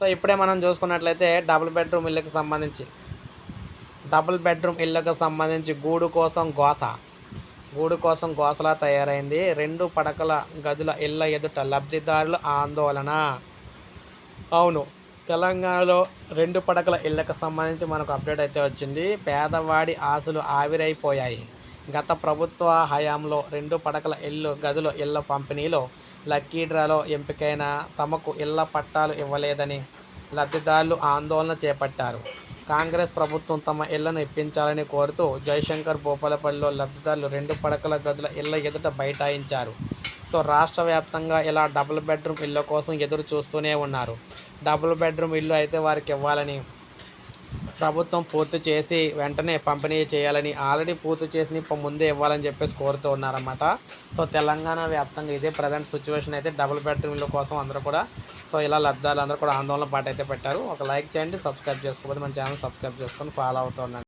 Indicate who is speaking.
Speaker 1: So ఇప్పుడే మనం చూసుకున్నట్లయితే డబుల్ బెడ్రూమ్ ఇళ్ళకి సంబంధించి డబుల్ బెడ్రూమ్ ఇళ్ళకు సంబంధించి గూడు కోసం గోస గూడు కోసం గోసలా తయారైంది. రెండు పడకల గదుల ఇళ్ళ ఎదుట లబ్ధిదారుల ఆందోళన. అవును తెలంగాణలో రెండు పడకల ఇళ్ళకు సంబంధించి మనకు అప్డేట్ అయితే వచ్చింది. పేదవాడి ఆశలు ఆవిరైపోయాయి. గత ప్రభుత్వ హయాంలో రెండు పడకల ఇల్లు గదుల ఇళ్ళ పంపిణీలో లక్కీ డ్రాలో ఎంపికైన తమకు ఇళ్ళ పట్టాలు ఇవ్వలేదని లబ్ధిదారులు ఆందోళన చేపట్టారు. కాంగ్రెస్ ప్రభుత్వం తమ ఇళ్ళను ఇప్పించాలని కోరుతూ జయశంకర్ భూపాలపల్లిలో లబ్ధిదారులు రెండు పడకల గదుల ఇళ్ళ ఎదుట బైఠాయించారు. సో రాష్ట్ర వ్యాప్తంగా ఇలా డబుల్ బెడ్రూమ్ ఇళ్ళ కోసం ఎదురు చూస్తూనే ఉన్నారు. డబుల్ బెడ్రూమ్ ఇల్లు అయితే వారికి ఇవ్వాలని ప్రభుత్వం పూర్తి చేసి వెంటనే పంపిణీ చేయాలని ఆల్రెడీ పూర్తి చేసి ఇప్పుడు ముందే ఇవ్వాలని చెప్పేసి కోరుతూ ఉన్నారన్నమాట. సో తెలంగాణ వ్యాప్తంగా ఇదే ప్రజెంట్ సిచ్యువేషన్ అయితే డబుల్ బెడ్రూమ్ల కోసం అందరూ కూడా సో ఇలా లబ్ధాలు అందరూ కూడా ఆందోళన పాట అయితే పెట్టారు. ఒక లైక్ చేయండి సబ్స్క్రైబ్ చేసుకోకపోతే మన ఛానల్ సబ్స్క్రైబ్ చేసుకొని ఫాలో అవుతూ ఉండండి.